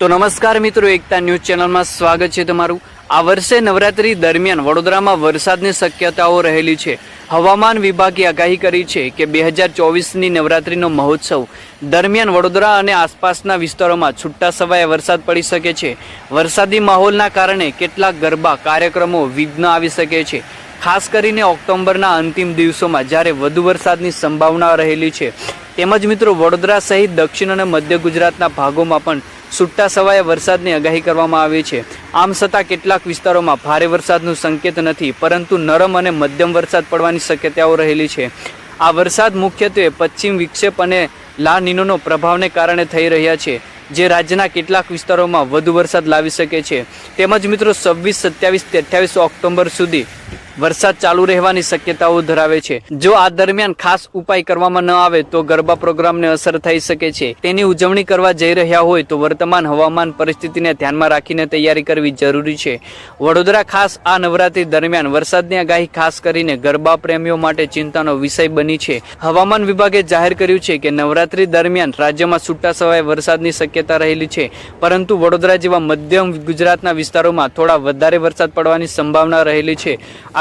તો નમસ્કાર મિત્રો, એકતા ન્યૂઝ ચેનલમાં સ્વાગત છે તમારું. આ વર્ષે નવરાત્રી દરમિયાન વડોદરામાં વરસાદની શક્યતાઓ રહેલી છે. હવામાન વિભાગે આગાહી કરી છે કે બે હજાર ચોવીસની નવરાત્રીનો મહોત્સવ દરમિયાન વડોદરા અને આસપાસના વિસ્તારોમાં છૂટા છવાયા વરસાદ પડી શકે છે. વરસાદી માહોલના કારણે કેટલાક ગરબા, કાર્યક્રમો વિઘ્ન આવી શકે છે. ખાસ કરીને ઓક્ટોબરના અંતિમ દિવસોમાં જ્યારે વધુ વરસાદની સંભાવના રહેલી છે. તેમજ મિત્રો, વડોદરા સહિત દક્ષિણ અને મધ્ય ગુજરાતના ભાગોમાં પણ છૂટા છવાયા વરસાદની આગાહી કરવામાં આવી છે. આમ છતાં કેટલાક વિસ્તારોમાં ભારે વરસાદનું સંકેત નથી, પરંતુ નરમ અને મધ્યમ વરસાદ પડવાની શક્યતાઓ રહેલી છે. આ વરસાદ મુખ્યત્વે પશ્ચિમ વિક્ષેપ અને લા નીનોનો પ્રભાવને કારણે થઈ રહ્યા છે, જે રાજ્યના કેટલાક વિસ્તારોમાં વધુ વરસાદ લાવી શકે છે. તેમજ મિત્રો, છવ્વીસ, સત્યાવીસ અઠ્યાવીસ ઓક્ટોબર સુધી વરસાદ ચાલુ રહેવાની શક્યતાઓ ધરાવે છે. જો આ દરમિયાન ખાસ ઉપાય કરવામાં ન આવે તો ગરબા પ્રોગ્રામને અસર થઈ શકે છે. તેની ઉજવણી કરવા જઈ રહ્યા હોય તો વર્તમાન હવામાન પરિસ્થિતિને ધ્યાનમાં રાખીને તૈયારી કરવી જરૂરી છે. વડોદરા ખાસ આ નવરાત્રી દરમિયાન વરસાદની આગાહી ખાસ કરીને ગરબા પ્રેમીઓ માટે ચિંતાનો વિષય બની છે. હવામાન વિભાગે જાહેર કર્યું છે કે નવરાત્રી દરમિયાન રાજ્યમાં છૂટા સવાય વરસાદની શક્યતા રહેલી છે. પરંતુ વડોદરા જેવા મધ્યમ ગુજરાતના વિસ્તારોમાં થોડા વધારે વરસાદ પડવાની સંભાવના રહેલી છે.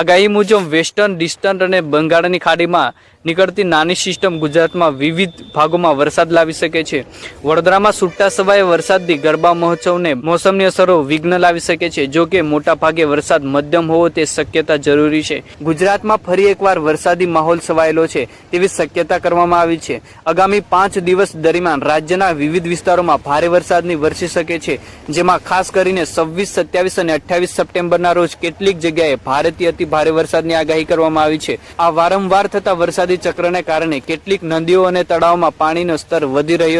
આગાહી મુજબ વેસ્ટર્ન ડિસ્ટન્ટ અને બંગાળની ખાડીમાં નીકળતી નાની સિસ્ટમ ગુજરાતમાં વિવિધ ભાગોમાં વરસાદ લાવી શકે છે. વડોદરામાં છૂટા સવાએ વરસાદથી ગરબા મહોત્સવને મોસમની અસરો વિઘ્ન લાવી શકે છે. જો કે મોટા ભાગે વરસાદ મધ્યમ હોવો તે શક્યતા જરૂરી છે. ગુજરાતમાં ફરી એકવાર વરસાદી માહોલ છવાયેલો છે તેવી શક્યતા કરવામાં આવી છે. આગામી પાંચ દિવસ દરમિયાન રાજ્યના વિવિધ વિસ્તારોમાં ભારે વરસાદની વરસી શકે છે, જેમાં ખાસ કરીને છવ્વીસ, સત્યાવીસ અને અઠ્યાવીસ સપ્ટેમ્બરના રોજ કેટલીક જગ્યાએ ભારેથી અતિ ભારે વરસાદની આગાહી કરવામાં આવી છે. આ વારંવાર થતા વરસાદી ચક્રને કારણે કેટલીક નદીઓ અને તળાવમાં પાણીનો સ્તર વધી રહ્યો